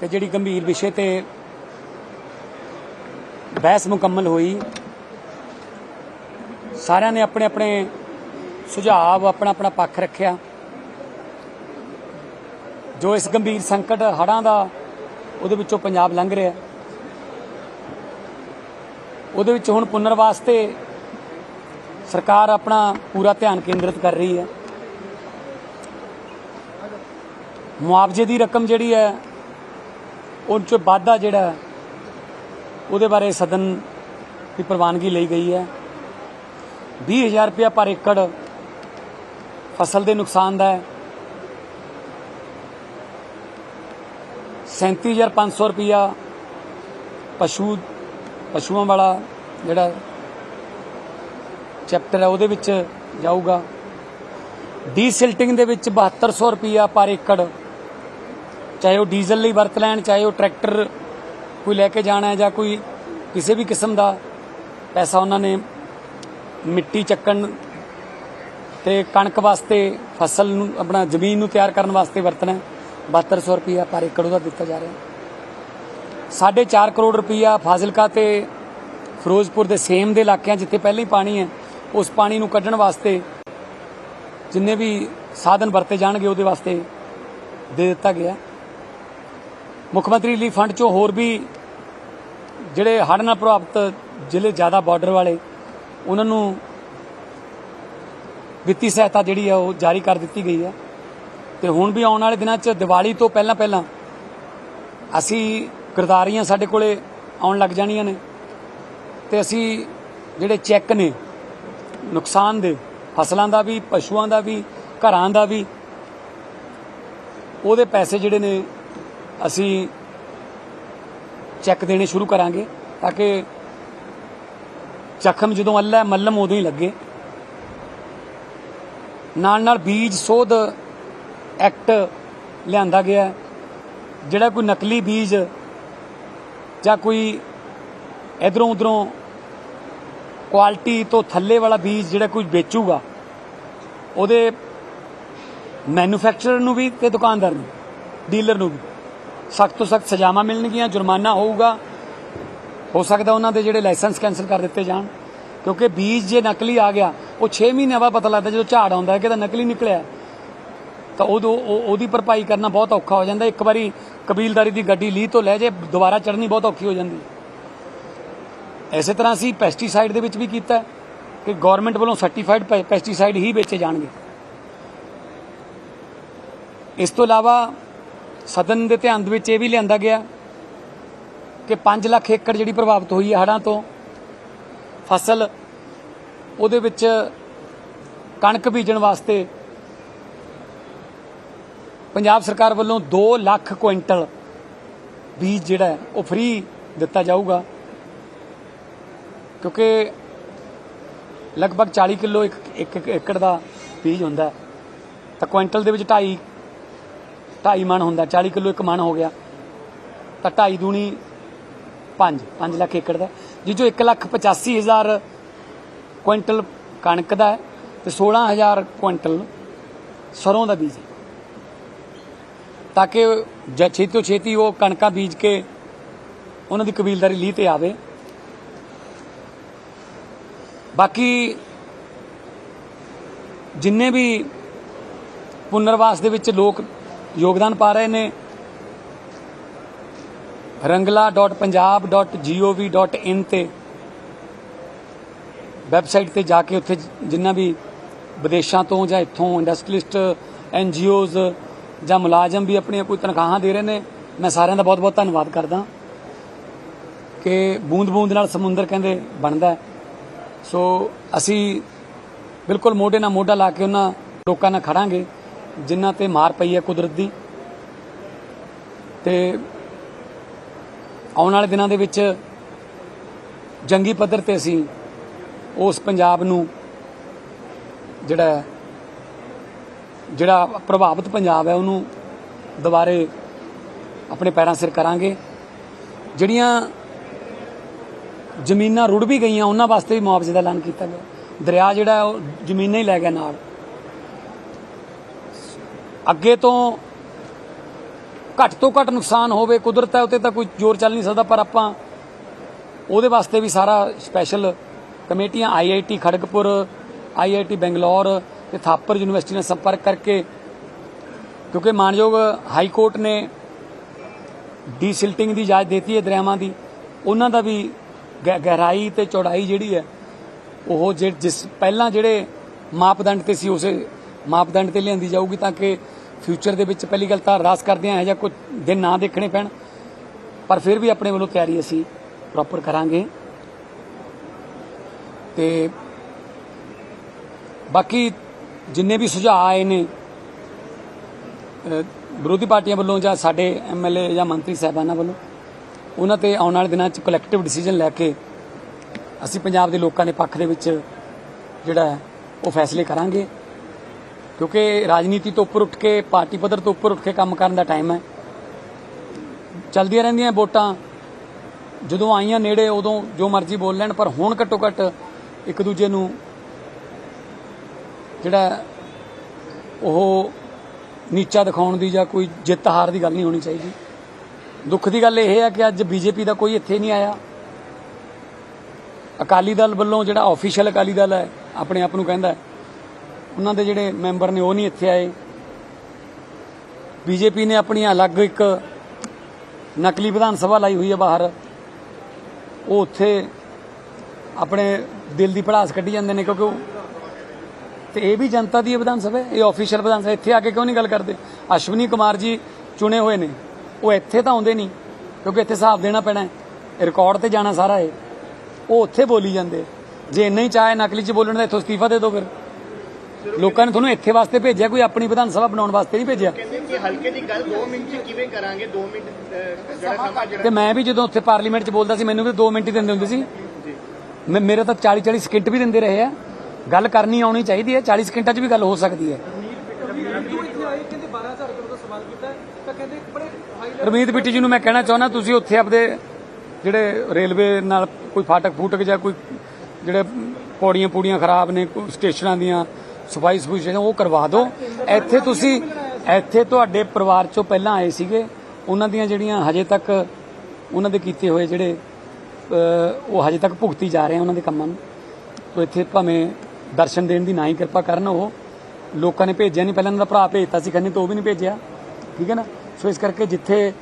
ਤੇ ਜਿਹੜੀ ਗੰਭੀਰ ਵਿਸ਼ੇ ਤੇ ਬਹਿਸ ਮੁਕੰਮਲ ਹੋਈ, ਸਾਰਿਆਂ ਨੇ ਆਪਣੇ ਆਪਣੇ ਸੁਝਾਅ, ਆਪਣਾ ਆਪਣਾ ਪੱਖ ਰੱਖਿਆ। ਜੋ ਇਸ ਗੰਭੀਰ ਸੰਕਟ ਹੜ੍ਹਾਂ ਦਾ ਉਹਦੇ ਵਿੱਚੋਂ ਪੰਜਾਬ ਲੰਘ ਰਿਹਾ। ਉਹਦੇ ਵਿੱਚ ਹੁਣ ਪੁਨਰ ਵਾਸਤੇ ਸਰਕਾਰ ਆਪਣਾ ਪੂਰਾ ਧਿਆਨ ਕੇਂਦਰਿਤ ਕਰ ਰਹੀ ਹੈ। ਮੁਆਵਜ਼ੇ ਦੀ ਰਕਮ ਜਿਹੜੀ ਹੈ ਉਹ 'ਚ ਵਾਧਾ ਜਿਹੜਾ ਉਹਦੇ ਬਾਰੇ ਸਦਨ ਦੀ ਪ੍ਰਵਾਨਗੀ ਲਈ ਗਈ ਹੈ 20000 ਰੁਪਇਆ ਪਰ ਏਕੜ ਫਸਲ ਦੇ ਨੁਕਸਾਨ ਦਾ ਹੈ 37500 ਰੁਪਇਆ ਪਸ਼ੂ ਪਸ਼ੂਆਂ ਵਾਲਾ ਜਿਹੜਾ ਚੈਪਟਰ ਹੈ ਉਹਦੇ ਵਿੱਚ ਜਾਊਗਾ ਡੀਸਿਲਟਿੰਗ ਦੇ ਵਿੱਚ 7200 ਰੁਪਇਆ ਪਰ ਏਕੜ ਚਾਹੇ ਉਹ ਡੀਜ਼ਲ ਲਈ ਵਰਤ ਲੈਣ, ਚਾਹੇ ਉਹ ਟਰੈਕਟਰ ਕੋਈ ਲੈ ਕੇ ਜਾਣਾ ਹੈ ਜਾਂ ਕੋਈ ਕਿਸੇ ਵੀ ਕਿਸਮ ਦਾ ਪੈਸਾ ਉਹਨਾਂ ਨੇ ਮਿੱਟੀ ਚੱਕਣ ਤੇ ਕਣਕ ਵਾਸਤੇ, ਫਸਲ ਨੂੰ, ਆਪਣਾ ਜ਼ਮੀਨ ਨੂੰ ਤਿਆਰ ਕਰਨ ਵਾਸਤੇ ਵਰਤਣਾ ਹੈ। 7200 ਰੁਪਇਆ ਪਰ ਏਕੜ ਉਹਦਾ ਦਿੱਤਾ ਜਾ ਰਿਹਾ ਹੈ। ਸਾਢੇ 4 ਕਰੋੜ ਰੁਪਇਆ ਫਾਜ਼ਿਲਕਾ ਤੇ ਫਿਰੋਜ਼ਪੁਰ ਦੇ ਸੇਮ ਦੇ ਇਲਾਕਿਆਂ ਜਿੱਥੇ ਪਹਿਲਾਂ ਹੀ ਪਾਣੀ ਹੈ, ਉਸ ਪਾਣੀ ਨੂੰ ਕੱਢਣ ਵਾਸਤੇ ਜਿੰਨੇ ਵੀ ਸਾਧਨ ਵਰਤੇ ਜਾਣਗੇ ਉਹਦੇ ਵਾਸਤੇ ਦੇ ਦਿੱਤਾ ਗਿਆ ਮੁੱਖ ਮੰਤਰੀ ਰਿਲੀਫ ਫੰਡ ਚੋਂ ਹੋਰ ਵੀ ਜਿਹੜੇ ਹੜ੍ਹ ਨਾਲ ਪ੍ਰਭਾਵਿਤ ਜ਼ਿਲ੍ਹੇ ਜ਼ਿਆਦਾ ਬਾਰਡਰ ਵਾਲੇ, ਉਹਨਾਂ ਨੂੰ ਵਿੱਤੀ ਸਹਾਇਤਾ ਜਿਹੜੀ ਆ ਉਹ ਜਾਰੀ ਕਰ ਦਿੱਤੀ ਗਈ ਹੈ ਤੇ ਹੁਣ ਵੀ ਆਉਣ ਵਾਲੇ ਦਿਨਾਂ 'ਚ ਦੀਵਾਲੀ ਤੋਂ ਪਹਿਲਾਂ ਪਹਿਲਾਂ ਅਸੀਂ ਗਰਦਾਰੀਆਂ ਸਾਡੇ ਕੋਲੇ ਆਉਣ ਲੱਗ ਜਾਣੀਆਂ ਨੇ। ਤੇ ਅਸੀਂ ਜਿਹੜੇ ਚੈੱਕ ਨੇ, ਨੁਕਸਾਨ ਦੇ, ਫਸਲਾਂ ਦਾ ਵੀ, ਪਸ਼ੂਆਂ ਦਾ ਵੀ, ਘਰਾਂ ਦਾ ਵੀ, ਉਹਦੇ ਪੈਸੇ ਜਿਹੜੇ ਨੇ ਅਸੀਂ ਚੈੱਕ ਦੇਣੇ ਸ਼ੁਰੂ ਕਰਾਂਗੇ ਤਾਂ ਕਿ ਜ਼ਖਮ ਜਦੋਂ ਅੱਲਾ ਮੱਲਮ ਉਦੋਂ ਹੀ ਲੱਗੇ। ਨਾਲ ਨਾਲ ਬੀਜ ਸੋਧ ਐਕਟ ਲਿਆਂਦਾ ਗਿਆ। ਜਿਹੜਾ ਕੋਈ ਨਕਲੀ ਬੀਜ ਜਾਂ ਕੋਈ ਇਧਰੋਂ ਉਧਰੋਂ ਕੁਆਲਿਟੀ ਤੋਂ ਥੱਲੇ ਵਾਲਾ ਬੀਜ ਜਿਹੜਾ ਕੋਈ ਵੇਚੂਗਾ, ਉਹਦੇ ਮੈਨੂਫੈਕਚਰਰ ਨੂੰ ਵੀ ਤੇ ਦੁਕਾਨਦਾਰ ਨੂੰ ਡੀਲਰ ਨੂੰ ਵੀ। ਸਖਤ ਤੋਂ ਸਖਤ ਸਜ਼ਾਵਾਂ ਮਿਲਣਗੀਆਂ, ਜੁਰਮਾਨਾ ਹੋਊਗਾ। ਹੋ ਸਕਦਾ ਉਹਨਾਂ ਦੇ ਜਿਹੜੇ ਲਾਇਸੈਂਸ ਕੈਨਸਲ ਕਰ ਦਿੱਤੇ ਜਾਣ। ਕਿਉਂਕਿ ਬੀਜ ਜੇ ਨਕਲੀ ਆ ਗਿਆ, ਉਹ 6 ਮਹੀਨਿਆਂ ਬਾਅਦ ਪਤਾ ਲੱਗਦਾ ਜਦੋਂ ਝਾੜ ਆਉਂਦਾ ਹੈ ਕਿ ਇਹਦਾ ਨਕਲੀ ਨਿਕਲਿਆ। ਤਾਂ ਉਦੋਂ ਉਹਦੀ ਭਰਪਾਈ ਕਰਨਾ ਬਹੁਤ ਔਖਾ ਹੋ ਜਾਂਦਾ। ਇੱਕ ਵਾਰੀ ਕਬੀਲਦਾਰੀ ਦੀ ਗੱਡੀ ਲੀਹ ਤੋਂ ਲੈ ਜੇ, ਦੁਬਾਰਾ ਚੜ੍ਹਨੀ ਬਹੁਤ ਔਖੀ ਹੋ ਜਾਂਦੀ ਐਸੇ ਤਰ੍ਹਾਂ ਅਸੀਂ ਪੈਸਟੀਸਾਈਡ ਦੇ ਵਿੱਚ ਵੀ ਕੀਤਾ ਕਿ ਗਵਰਨਮੈਂਟ ਵੱਲੋਂ ਸਰਟੀਫਾਈਡ ਪੈਸਟੀਸਾਈਡ ਹੀ ਵੇਚੇ ਜਾਣਗੇ। ਇਸ ਤੋਂ ਇਲਾਵਾ ਸਦਨ ਦੇ ਧਿਆਨ ਦੇ ਵਿੱਚ ਇਹ ਵੀ ਲਿਆਂਦਾ ਗਿਆ ਕਿ 5 ਲੱਖ ਏਕੜ ਜਿਹੜੀ ਪ੍ਰਭਾਵਿਤ ਹੋਈ ਹੈ ਹੜ੍ਹਾਂ ਤੋਂ, ਫਸਲ ਉਹਦੇ ਵਿੱਚ ਕਣਕ ਬੀਜਣ ਵਾਸਤੇ ਪੰਜਾਬ ਸਰਕਾਰ ਵੱਲੋਂ 2 ਲੱਖ ਕੁਇੰਟਲ ਬੀਜ ਜਿਹੜਾ ਉਹ ਫ੍ਰੀ ਦਿੱਤਾ ਜਾਊਗਾ। ਕਿਉਂਕਿ ਲਗਭਗ 40 ਕਿਲੋ ਇੱਕ ਇੱਕ ਇੱਕ ਏਕੜ ਦਾ ਬੀਜ ਹੁੰਦਾ ਤਾਂ ਕੁਇੰਟਲ ਦੇ ਵਿੱਚ 2.5 ਢਾਈ ਮਣ ਹੁੰਦਾ 40 ਕਿਲੋ ਇੱਕ ਮਣ ਹੋ ਗਿਆ। ਤਾਂ ਢਾਈ ਦੂਣੀ 5 5 ਲੱਖ ਏਕੜ ਦਾ। ਜਿਸ ਜੋ 1 ਲੱਖ 85 ਹਜ਼ਾਰ ਕੁਇੰਟਲ ਕਣਕ ਦਾ ਹੈ ਤੇ 16000 ਕੁਇੰਟਲ ਸਰੋਂ ਦਾ ਬੀਜ ਤਾਂ ਕਿ ਜ- ਛੇਤੀ ਤੋਂ ਛੇਤੀ ਉਹ ਕਣਕਾਂ ਬੀਜ ਕੇ ਉਹਨਾਂ ਦੀ ਕਬੀਲਦਾਰੀ ਲੀਹ ਤੇ ਆਵੇ। ਬਾਕੀ ਜਿੰਨੇ ਵੀ ਪੁਨਰਵਾਸ ਦੇ ਵਿੱਚ ਲੋਕ ਯੋਗਦਾਨ ਪਾ ਰਹੇ ਨੇ। rangla.punjab.gov.in ਤੇ ਵੈਬਸਾਈਟ ਤੇ ਜਾ ਕੇ ਉੱਥੇ ਜਿੰਨਾ ਵੀ ਵਿਦੇਸ਼ਾਂ ਤੋਂ ਜਾਂ ਇੱਥੋਂ ਇੰਡਸਟਰੀਲਿਸਟ ਐਨਜੀਓਜ਼ ਜਾਂ ਮੁਲਾਜ਼ਮ ਵੀ ਆਪਣੀਆਂ ਕੋਈ ਤਨਖਾਹਾਂ ਦੇ ਰਹੇ ਨੇ, ਮੈਂ ਸਾਰਿਆਂ ਦਾ ਬਹੁਤ-ਬਹੁਤ ਧੰਨਵਾਦ ਕਰਦਾ ਕਿ ਬੂੰਦ-ਬੂੰਦ ਨਾਲ ਸਮੁੰਦਰ ਕਹਿੰਦੇ ਬਣਦਾ ਸੋ ਅਸੀਂ ਬਿਲਕੁਲ ਮੋਢੇ ਨਾਲ ਮੋਢਾ ਲਾ ਕੇ ਉਹਨਾਂ ਲੋਕਾਂ ਨਾਲ ਖੜਾਂਗੇ। ਜਿਨ੍ਹਾਂ ਤੇ ਮਾਰ ਪਈ ਹੈ ਕੁਦਰਤ ਦੀ। ਤੇ ਆਉਣ ਵਾਲੇ ਦਿਨਾਂ ਦੇ ਵਿੱਚ ਜੰਗੀ ਪੱਧਰ ਤੇ ਅਸੀਂ ਉਸ ਪੰਜਾਬ ਨੂੰ ਜਿਹੜਾ ਜਿਹੜਾ ਪ੍ਰਭਾਵਿਤ ਪੰਜਾਬ ਹੈ, ਉਹਨੂੰ ਦੁਬਾਰੇ ਆਪਣੇ ਪੈਰਾਂ ਸਿਰ ਕਰਾਂਗੇ। ਜਿਹੜੀਆਂ ਜ਼ਮੀਨਾਂ ਰੁੜ ਵੀ ਗਈਆਂ, ਉਹਨਾਂ ਵਾਸਤੇ ਵੀ ਮੁਆਵਜ਼ੇ ਦਾ ਐਲਾਨ ਕੀਤਾ ਗਿਆ। ਦਰਿਆ ਜਿਹੜਾ ਉਹ ਜ਼ਮੀਨਾਂ ਹੀ ਲੈ ਗਿਆ ਨਾਲ। ਅੱਗੇ ਤੋਂ ਘੱਟ ਤੋਂ ਘੱਟ ਨੁਕਸਾਨ ਹੋਵੇ, ਕੁਦਰਤ ਹੈ, ਉਤੇ ਤਾਂ ਕੋਈ ਜ਼ੋਰ ਚੱਲ ਨਹੀਂ ਸਕਦਾ, ਪਰ ਆਪਾਂ ਉਹਦੇ ਵਾਸਤੇ ਵੀ ਸਾਰਾ ਸਪੈਸ਼ਲ ਕਮੇਟੀਆਂ ਆਈਆਈਟੀ ਖੜਗਪੁਰ ਆਈਆਈਟੀ ਬੰਗਲੌਰ ਤੇ ਥਾਪਰ ਯੂਨੀਵਰਸਿਟੀ ਨਾਲ ਸੰਪਰਕ ਕਰਕੇ, ਕਿਉਂਕਿ ਮਾਨਯੋਗ ਹਾਈ ਕੋਰਟ ਨੇ ਡੀਸਿਲਟਿੰਗ ਦੀ ਇਜਾਜ਼ਤ ਦਿੱਤੀ ਹੈ ਦਰਿਆਵਾਂ ਦੀ, ਉਹਨਾਂ ਦਾ ਵੀ ਗਹਿ- ਗਹਿਰਾਈ ਤੇ ਚੌੜਾਈ ਜਿਹੜੀ ਹੈ, ਉਹ ਜਿਸ, ਪਹਿਲਾਂ ਜਿਹੜੇ ਮਾਪਦੰਡ ਤੇ ਸੀ, ਉਸੇ ਮਾਪਦੰਡ ਤੇ ਲਿਆਂਦੀ ਜਾਊਗੀ ਤਾਂ ਕਿ ਫਿਊਚਰ ਦੇ ਵਿੱਚ ਪਹਿਲੀ ਗੱਲ ਤਾਂ ਅਰਦਾਸ ਕਰਦੇ ਹਾਂ ਜਾਂ ਕੁਝ ਦਿਨ ਨਾ ਦੇਖਣੇ ਪੈਣ। ਪਰ ਫਿਰ ਵੀ ਆਪਣੇ ਵੱਲੋਂ ਤਿਆਰੀ ਅਸੀਂ ਪ੍ਰੋਪਰ ਕਰਾਂਗੇ। ਤੇ ਬਾਕੀ ਜਿੰਨੇ ਵੀ ਸੁਝਾਅ ਆਏ ਨੇ ਵਿਰੋਧੀ ਪਾਰਟੀਆਂ ਵੱਲੋਂ ਜਾਂ ਸਾਡੇ ਐਮਐਲਏ ਜਾਂ ਮੰਤਰੀ ਸਾਹਿਬਾਨਾਂ ਵੱਲੋਂ, ਉਹਨਾਂ ਤੇ ਆਉਣ ਵਾਲੇ ਦਿਨਾਂ 'ਚ ਕਲੈਕਟਿਵ ਡਿਸੀਜਨ ਲੈ ਕੇ ਅਸੀਂ ਪੰਜਾਬ ਦੇ ਲੋਕਾਂ ਦੇ ਪੱਖ ਦੇ ਵਿੱਚ ਜਿਹੜਾ ਉਹ ਫੈਸਲੇ ਕਰਾਂਗੇ। ਕਿਉਂਕਿ ਰਾਜਨੀਤੀ ਤੋਂ ਉੱਪਰ ਉੱਠ ਕੇ, ਪਾਰਟੀ ਪੱਧਰ ਤੋਂ ਉੱਪਰ ਉੱਠ ਕੇ ਕੰਮ ਕਰਨ ਦਾ ਟਾਈਮ ਹੈ। ਚਲਦੀਆਂ ਰਹਿੰਦੀਆਂ ਵੋਟਾਂ। ਜਦੋਂ ਆਈਆਂ ਨੇੜੇ, ਉਦੋਂ ਜੋ ਮਰਜ਼ੀ ਬੋਲ ਲੈਣ, ਪਰ ਹੁਣ ਘੱਟੋ ਘੱਟ ਇੱਕ ਦੂਜੇ ਨੂੰ ਜਿਹੜਾ ਉਹ ਨੀਚਾ ਦਿਖਾਉਣ ਦੀ ਜਾਂ ਕੋਈ ਜਿੱਤ ਹਾਰ ਦੀ ਗੱਲ ਨਹੀਂ ਹੋਣੀ ਚਾਹੀਦੀ। ਦੁੱਖ ਦੀ ਗੱਲ ਇਹ ਹੈ ਕਿ ਅੱਜ ਬੀਜੇਪੀ ਦਾ ਕੋਈ ਇੱਥੇ ਨਹੀਂ ਆਇਆ। ਅਕਾਲੀ ਦਲ ਵੱਲੋਂ ਜਿਹੜਾ ਆਫੀਸ਼ੀਅਲ ਅਕਾਲੀ ਦਲ ਹੈ, ਆਪਣੇ ਆਪ ਨੂੰ ਕਹਿੰਦਾ ਹੈ ਉਹਨਾਂ ਦੇ ਜਿਹੜੇ ਮੈਂਬਰ ਨੇ ਉਹ ਨਹੀਂ ਇੱਥੇ ਆਏ। ਬੀਜੇਪੀ ਨੇ ਆਪਣੀ ਅਲੱਗ ਇੱਕ ਨਕਲੀ ਵਿਧਾਨ ਸਭਾ ਲਾਈ ਹੋਈ ਹੈ ਬਾਹਰ। ਉਹ ਉੱਥੇ ਆਪਣੇ ਦਿਲ ਦੀ ਭੜਾਸ ਕੱਢੀ ਜਾਂਦੇ ਨੇ ਕਿਉਂਕਿ ਉਹ ਤੇ ਇਹ ਵੀ ਜਨਤਾ ਦੀ ਇਹ ਵਿਧਾਨ ਸਭਾ ਹੈ। ਇਹ ਆਫੀਸ਼ੀਅਲ ਵਿਧਾਨ ਸਭਾ। ਇੱਥੇ ਆ ਕੇ ਕਿਉਂ ਨਹੀਂ ਗੱਲ ਕਰਦੇ? ਅਸ਼ਵਨੀ ਕੁਮਾਰ ਜੀ ਚੁਣੇ ਹੋਏ ਨੇ। ਉਹ ਇੱਥੇ ਤਾਂ ਆਉਂਦੇ ਨਹੀਂ, ਕਿਉਂਕਿ ਇੱਥੇ ਹਿਸਾਬ ਦੇਣਾ ਪੈਣਾ ਹੈ। ਰਿਕਾਰਡ ਤੇ ਜਾਣਾ ਸਾਰਾ ਇਹ। ਉਹ ਉੱਥੇ ਬੋਲੀ ਜਾਂਦੇ। ਜੇ ਇੰਨਾ ਹੀ ਚਾਹੇ ਨਕਲੀ ਚ ਬੋਲਣ ਦਾ, ਇੱਥੋਂ ਅਸਤੀਫਾ ਦੇ ਦਿਓ ਫਿਰ। ਲੋਕਾਂ ਨੇ ਤੁਹਾਨੂੰ ਇੱਥੇ ਵਾਸਤੇ ਭੇਜਿਆ ਕੋਈ ਆਪਣੀ ਵਿਧਾਨ ਸਭਾ ਬਣਾਉਣ ਵਾਸਤੇ ਨਹੀਂ ਭੇਜਿਆ। ਕਹਿੰਦੇ ਕਿ ਹਲਕੇ ਦੀ ਗੱਲ 2 ਮਿੰਟ ਚ ਕਿਵੇਂ ਕਰਾਂਗੇ? 2 ਮਿੰਟ ਅਹ, ਜਿਹੜਾ ਸਮਾਂ ਜਿਹੜਾ ਤੇ ਮੈਂ ਵੀ ਜਦੋਂ ਉੱਥੇ ਪਾਰਲੀਮੈਂਟ 'ਚ ਬੋਲਦਾ ਸੀ ਮੈਨੂੰ ਵੀ 2 ਮਿੰਟ ਹੀ ਦਿੰਦੇ ਹੁੰਦੇ ਸੀ। ਮੈਂ ਮੇਰੇ ਤਾਂ 40 40 ਸਕਿੰਟ ਵੀ ਦਿੰਦੇ ਰਹੇ ਆ। ਗੱਲ ਕਰਨੀ ਆਉਣੀ ਚਾਹੀਦੀ ਹੈ 40 ਸਕਿੰਟਾਂ 'ਚ ਵੀ ਗੱਲ ਹੋ ਸਕਦੀ ਹੈ। ਰਮੀਤ ਬਿੱਟੀ ਜੀ ਨੂੰ ਮੈਂ ਕਹਿਣਾ ਚਾਹੁੰਦਾ ਤੁਸੀਂ ਉੱਥੇ ਆਪਦੇ ਜਿਹੜੇ ਰੇਲਵੇ ਨਾਲ ਕੋਈ ਫਾਟਕ ਫੂਟਕ ਜਾਂ ਕੋਈ ਜਿਹੜੇ ਪੌੜੀਆਂ ਪੂੜੀਆਂ ਖਰਾਬ ਨੇ ਸਟੇਸ਼ਨਾਂ ਦੀਆਂ ਸਫ਼ਾਈ ਸਫੂਈ ਜਿਹੜੀਆਂ ਉਹ ਕਰਵਾ ਦਿਓ। ਇੱਥੇ ਤੁਸੀਂ ਇੱਥੇ ਤੁਹਾਡੇ ਪਰਿਵਾਰ ਚੋਂ ਪਹਿਲਾਂ ਆਏ ਸੀਗੇ। ਉਹਨਾਂ ਦੀਆਂ ਜਿਹੜੀਆਂ ਹਜੇ ਤੱਕ ਉਹਨਾਂ ਦੇ ਕੀਤੇ ਹੋਏ ਜਿਹੜੇ ਉਹ ਹਜੇ ਤੱਕ ਭੁਗਤੀ ਜਾ ਰਹੇ ਆ ਉਹਨਾਂ ਦੇ ਕੰਮਾਂ ਨੂੰ। ਤੋ ਇੱਥੇ ਭਾਵੇਂ ਦਰਸ਼ਨ ਦੇਣ ਦੀ ਨਾ ਹੀ ਕਿਰਪਾ ਕਰਨ ਉਹ। ਲੋਕਾਂ ਨੇ ਭੇਜਿਆ ਨਹੀਂ ਪਹਿਲਾਂ ਉਹਨਾਂ ਦਾ ਭਰਾ ਭੇਜਤਾ ਸੀ ਕਹਿੰਦੇ ਤੋਂ ਉਹ ਵੀ ਨਹੀਂ ਭੇਜਿਆ। ਠੀਕ ਹੈ ਨਾ? ਸੋ ਇਸ ਕਰਕੇ ਜਿੱਥੇ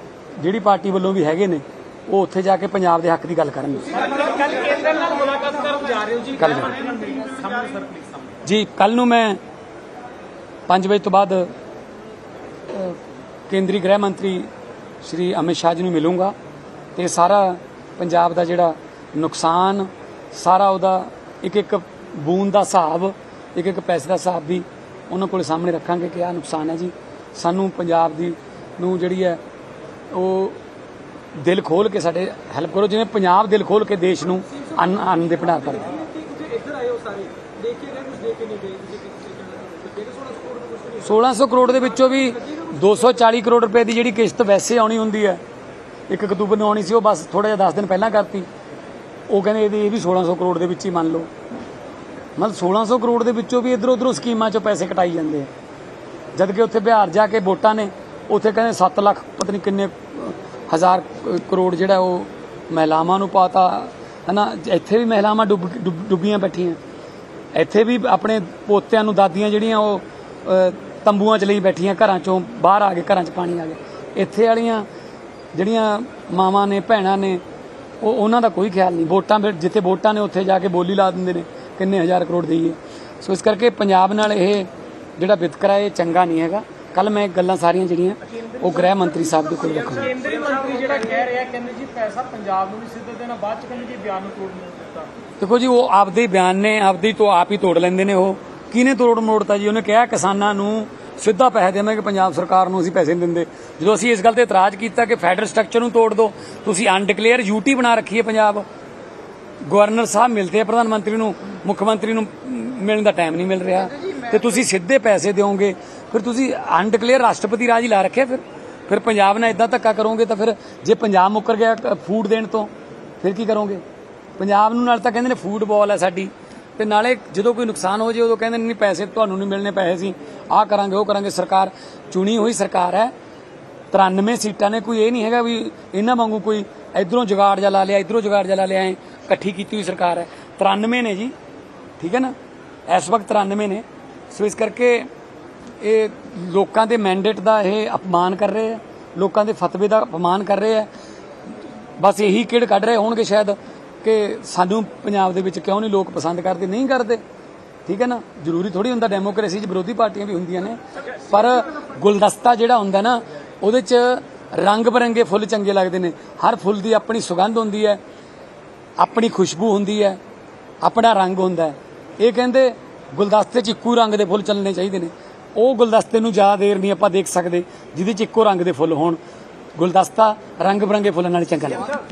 ਜਿਹੜੀ ਪਾਰਟੀ ਵੱਲੋਂ ਵੀ ਹੈਗੇ ਨੇ ਉਹ ਉੱਥੇ ਜਾ ਕੇ ਪੰਜਾਬ ਦੇ ਹੱਕ ਦੀ ਗੱਲ ਕਰਨਗੇ। ਕੱਲ ਕੇਂਦਰ ਨਾਲ ਮੁਲਾਕਾਤ ਕਰਨ ਜਾ ਰਹੇ ਹੋ ਜੀ। ਕੱਲ੍ਹ ਜੀ ਕੱਲ ਨੂੰ ਮੈਂ 5 ਵਜੇ ਤੋਂ ਬਾਅਦ ਕੇਂਦਰੀ ਗ੍ਰਹਿ ਮੰਤਰੀ ਸ਼੍ਰੀ ਅਮਿਤ ਸ਼ਾਹ ਜੀ ਨੂੰ ਮਿਲੂੰਗਾ ਤੇ ਸਾਰਾ ਪੰਜਾਬ ਦਾ ਜਿਹੜਾ ਨੁਕਸਾਨ, ਸਾਰਾ ਉਹਦਾ ਇੱਕ ਇੱਕ ਬੂੰਦ ਦਾ ਹਿਸਾਬ ਇੱਕ ਇੱਕ ਪੈਸੇ ਦਾ ਹਿਸਾਬ ਵੀ ਉਹਨਾਂ ਕੋਲ ਸਾਹਮਣੇ ਰੱਖਾਂਗੇ ਕਿ ਆਹ ਨੁਕਸਾਨ ਹੈ ਜੀ। ਸਾਨੂੰ ਪੰਜਾਬ ਦੀ ਨੂੰ ਜਿਹੜੀ ਹੈ, ਉਹ ਦਿਲ ਖੋਲ ਕੇ ਸਾਡੇ ਹੈਲਪ ਕਰੋ, ਜਿਵੇਂ ਪੰਜਾਬ ਦਿਲ ਖੋਲ ਕੇ ਦੇਸ਼ ਨੂੰ ਅੰਨ ਅੰਨ ਦੇ ਭੰਡਾਰ ਕਰ। ਇੱਧਰ ਆਏ ਸਾਰੇ। ਦੇਖ ਕੇ 1600 ਕਰੋੜ ਦੇ ਵਿੱਚੋਂ ਵੀ 240 ਕਰੋੜ ਰੁਪਏ ਦੀ ਜਿਹੜੀ ਕਿਸ਼ਤ ਵੈਸੇ ਆਉਣੀ ਹੁੰਦੀ ਹੈ, ਇੱਕ ਅਕਤੂਬਰ ਨੂੰ ਆਉਣੀ ਸੀ, ਉਹ ਬਸ ਥੋੜਾ ਜਿਹਾ 10 ਦਿਨ ਪਹਿਲਾਂ ਕਰਤੀ। ਉਹ ਕਹਿੰਦੇ ਇਹਦੀ ਇਹ ਵੀ 1600 ਕਰੋੜ ਦੇ ਵਿੱਚ ਹੀ ਮੰਨ ਲਓ। ਮਤਲਬ 1600 ਕਰੋੜ ਦੇ ਵਿੱਚੋਂ ਵੀ ਇਧਰ ਉਧਰੋਂ ਸਕੀਮਾਂ 'ਚੋਂ ਪੈਸੇ ਕਟਾਈ ਜਾਂਦੇ ਆ। ਜਦ ਕਿ ਉੱਥੇ ਬਿਹਾਰ ਜਾ ਕੇ ਵੋਟਾਂ ਨੇ, ਉੱਥੇ ਕਹਿੰਦੇ 7 ਲੱਖ ਪਤਾ ਨਹੀਂ ਕਿੰਨੇ, ਹਜ਼ਾਰ ਕਰੋੜ ਜਿਹੜਾ ਉਹ ਮਹਿਲਾਵਾਂ ਨੂੰ ਪਾਤਾ। ਹਨਾ, ਇੱਥੇ ਵੀ ਮਹਿਲਾਵਾਂ ਡੁੱਬ, ਡੁੱਬ- ਡੁੱਬੀਆਂ ਬੈਠੀਆਂ। ਇੱਥੇ ਵੀ ਆਪਣੇ ਪੋਤਿਆਂ ਨੂੰ ਦਾਦੀਆਂ ਜਿਹੜੀਆਂ ਉਹ ਤੰਬੂਆਂ 'ਚ ਲਈ ਬੈਠੀਆਂ ਘਰਾਂ 'ਚੋਂ, ਬਾਹਰ ਆ ਗਏ ਘਰਾਂ 'ਚ ਪਾਣੀ ਆ ਗਿਆ। ਇੱਥੇ ਵਾਲੀਆਂ ਜਿਹੜੀਆਂ ਮਾਵਾਂ ਨੇ, ਭੈਣਾਂ ਨੇ, ਉਹ, ਉਹਨਾਂ ਦਾ ਕੋਈ ਖਿਆਲ ਨਹੀਂ। ਵੋਟਾਂ ਜਿੱਥੇ ਵੋਟਾਂ ਨੇ, ਉੱਥੇ ਜਾ ਕੇ ਬੋਲੀ ਲਾ ਦਿੰਦੇ ਨੇ ਕਿੰਨੇ ਹਜ਼ਾਰ ਕਰੋੜ ਦੇਈਏ। ਸੋ ਇਸ ਕਰਕੇ ਪੰਜਾਬ ਨਾਲ ਇਹ ਜਿਹੜਾ ਵਿਤਕਰਾ, ਇਹ ਚੰਗਾ ਨਹੀਂ ਹੈਗਾ। ਕੱਲ ਮੈਂ ਗੱਲਾਂ ਸਾਰੀਆਂ ਜਿਹੜੀਆਂ, ਉਹ ਗ੍ਰਹਿ ਮੰਤਰੀ ਸਾਹਿਬ ਦੇ ਕੋਲ ਰੱਖਾਂਗਾ। ਕੇਂਦਰੀ ਮੰਤਰੀ ਜਿਹੜਾ ਕਹਿ ਰਿਹਾ ਕਹਿੰਦੇ ਜੀ ਪੈਸਾ ਪੰਜਾਬ ਨੂੰ ਵੀ ਸਿੱਧਾ ਦੇਣਾ, ਬਾਅਦ ਚ ਕਹਿੰਦੇ ਜੀ ਬਿਆਨ ਨੂੰ ਤੋੜ ਦੇਖੋ ਜੀ ਉਹ ਆਪਦੇ ਬਿਆਨ ਨੇ ਆਪਦੇ ਤੋਂ ਆਪ ਹੀ ਤੋੜ ਲੈਂਦੇ ਨੇ ਉਹ। ਕਿਹਨੇ ਤੋੜ ਮੋੜਤਾ ਜੀ? ਉਹਨੇ ਕਿਹਾ ਕਿਸਾਨਾਂ ਨੂੰ ਸਿੱਧਾ ਪੈਸੇ ਦੇਵਾਂਗੇ ਪੰਜਾਬ ਸਰਕਾਰ ਨੂੰ ਅਸੀਂ ਪੈਸੇ ਨਹੀਂ ਦਿੰਦੇ। ਜਦੋਂ ਅਸੀਂ ਇਸ ਗੱਲ ਤੇ ਇਤਰਾਜ਼ ਕੀਤਾ ਕਿ ਫੈਡਰਲ ਸਟਰਕਚਰ ਨੂੰ ਤੋੜ ਦਿਓ ਤੁਸੀਂ ਅਨਡਿਕਲੇਅਰ ਯੂਟੀ ਬਣਾ ਰੱਖੀ ਹੈ ਪੰਜਾਬ। ਗਵਰਨਰ ਸਾਹਿਬ ਮਿਲਦੇ ਆ ਪ੍ਰਧਾਨ ਮੰਤਰੀ ਨੂੰ ਮੁੱਖ ਮੰਤਰੀ ਨੂੰ ਮਿਲਣ ਦਾ ਟਾਈਮ ਨਹੀਂ ਮਿਲ ਰਿਹਾ। ਤੇ ਤੁਸੀਂ ਸਿੱਧੇ ਪੈਸੇ ਦਿਓਗੇ ਫਿਰ ਤੁਸੀਂ ਅਨਡਿਕਲੇਅਰ ਰਾਸ਼ਟਰਪਤੀ ਰਾਜ ਹੀ ਲਾ ਰੱਖਿਆ ਫਿਰ। ਫਿਰ ਪੰਜਾਬ ਨਾਲ ਇਦਾਂ ਧੱਕਾ ਕਰੋਗੇ ਤਾਂ ਫਿਰ ਜੇ ਪੰਜਾਬ ਮੁੱਕਰ ਗਿਆ ਫੂਡ ਦੇਣ ਤੋਂ ਫਿਰ ਕੀ ਕਰੋਗੇ? ਪੰਜਾਬ ਨੂੰ ਨਾਲ ਤਾਂ ਕਹਿੰਦੇ ਨੇ ਫੂਡ ਬਾਲ ਹੈ ਸਾਡੀ। ਤੇ ਨਾਲੇ ਜਦੋਂ ਕੋਈ ਨੁਕਸਾਨ ਹੋ ਜੇ, ਉਦੋਂ ਕਹਿੰਦੇ ਨੇ ਨਹੀਂ, ਪੈਸੇ ਤੁਹਾਨੂੰ ਨਹੀਂ ਮਿਲਣੇ, ਪੈਸੇ ਸੀ ਆਹ ਕਰਾਂਗੇ, ਉਹ ਕਰਾਂਗੇ। ਸਰਕਾਰ ਚੁਣੀ ਹੋਈ ਸਰਕਾਰ ਹੈ। 93 ਸੀਟਾਂ ਨੇ, ਕੋਈ ਇਹ ਨਹੀਂ ਹੈਗਾ ਵੀ ਇਹਨਾਂ ਵਾਂਗੂ ਕੋਈ ਇਧਰੋਂ ਜੁਗਾੜ ਜਾ ਲਾ ਲਿਆ, ਇਧਰੋਂ ਜੁਗਾੜ ਜਾ ਲਾ ਲਿਆ ਇਕੱਠੀ ਕੀਤੀ ਹੋਈ ਸਰਕਾਰ ਹੈ। 93 ਨੇ ਜੀ, ਠੀਕ ਹੈ ਨਾ? ਇਸ ਵਕਤ 93 ਨੇ। ਸੋ ਇਸ ਕਰਕੇ ਇਹ ਲੋਕਾਂ ਦੇ ਮੈਂਡੇਟ ਦਾ ਇਹ ਅਪਮਾਨ ਕਰ ਰਹੇ ਆ ਲੋਕਾਂ ਦੇ ਫਤਵੇ ਦਾ ਅਪਮਾਨ ਕਰ ਰਹੇ ਆ ਬਸ ਇਹੀ ਕਿਹੜ ਕੱਢ ਰਹੇ ਹੋਣਗੇ ਸ਼ਾਇਦ? ਕਿ ਸਾਨੂੰ ਪੰਜਾਬ ਦੇ ਵਿੱਚ ਕਿਉਂ ਨਹੀਂ ਲੋਕ ਪਸੰਦ ਕਰਦੇ, ਨਹੀਂ ਕਰਦੇ? ਠੀਕ ਹੈ ਨਾ? ਜ਼ਰੂਰੀ ਥੋੜੀ ਹੁੰਦਾ ਡੈਮੋਕ੍ਰੇਸੀ 'ਚ ਵਿਰੋਧੀ ਪਾਰਟੀਆਂ ਵੀ ਹੁੰਦੀਆਂ ਨੇ। ਪਰ ਗੁਲਦਸਤਾ ਜਿਹੜਾ ਹੁੰਦਾ ਨਾ, ਉਹਦੇ 'ਚ ਰੰਗ ਬਰੰਗੇ ਫੁੱਲ ਚੰਗੇ ਲੱਗਦੇ ਨੇ। ਹਰ ਫੁੱਲ ਦੀ ਆਪਣੀ ਸੁਗੰਧ ਹੁੰਦੀ ਹੈ, ਆਪਣੀ ਖੁਸ਼ਬੂ ਹੁੰਦੀ ਹੈ, ਆਪਣਾ ਰੰਗ ਹੁੰਦਾ ਹੈ। ਇਹ ਕਹਿੰਦੇ ਗੁਲਦਸਤੇ 'ਚ ਇੱਕੋ ਰੰਗ ਦੇ ਫੁੱਲ ਚੱਲਣੇ ਚਾਹੀਦੇ ਨੇ। ਉਹ ਗੁਲਦਸਤੇ ਨੂੰ ਜ਼ਿਆਦਾ ਦੇਰ ਨਹੀਂ ਆਪਾਂ ਦੇਖ ਸਕਦੇ, ਜਿਹਦੇ 'ਚ ਇੱਕੋ ਰੰਗ ਦੇ ਫੁੱਲ ਹੋਣ। ਗੁਲਦਸਤਾ ਰੰਗ ਬਰੰਗੇ ਫੁੱਲਾਂ ਨਾਲ ਚੰਗਾ ਲੱਗਦਾ।